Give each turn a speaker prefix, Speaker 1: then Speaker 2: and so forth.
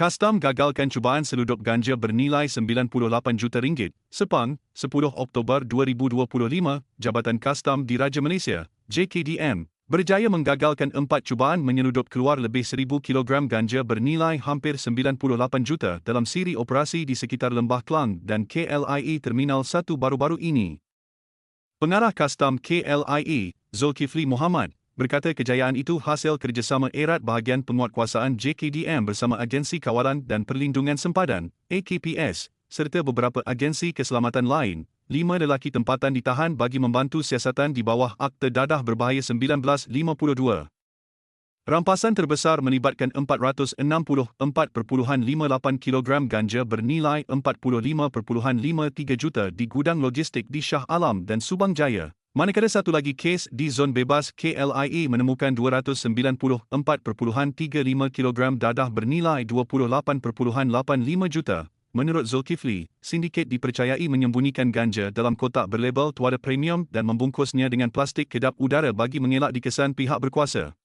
Speaker 1: Kastam gagalkan cubaan seludup ganja bernilai 98 juta ringgit. Sepang, 10 Oktober 2025, Jabatan Kastam di Raja Malaysia, JKDM, berjaya menggagalkan empat cubaan menyeludup keluar lebih 1000 kg ganja bernilai hampir 98 juta dalam siri operasi di sekitar Lembah Klang dan KLIE Terminal 1 baru-baru ini. Pengarah Kastam KLIE, Zulkifli Muhammad, berkata kejayaan itu hasil kerjasama erat bahagian penguatkuasaan JKDM bersama Agensi Kawalan dan Perlindungan Sempadan, AKPS, serta beberapa agensi keselamatan lain. Lima lelaki tempatan ditahan bagi membantu siasatan di bawah Akta Dadah Berbahaya 1952. Rampasan terbesar melibatkan 464.58 kg ganja bernilai 45.53 juta di gudang logistik di Shah Alam dan Subang Jaya. Manakala satu lagi kes di zon bebas KLIE menemukan 294.35 kg dadah bernilai 28.85 juta. Menurut Zulkifli, sindiket dipercayai menyembunyikan ganja dalam kotak berlabel tuada premium dan membungkusnya dengan plastik kedap udara bagi mengelak dikesan pihak berkuasa.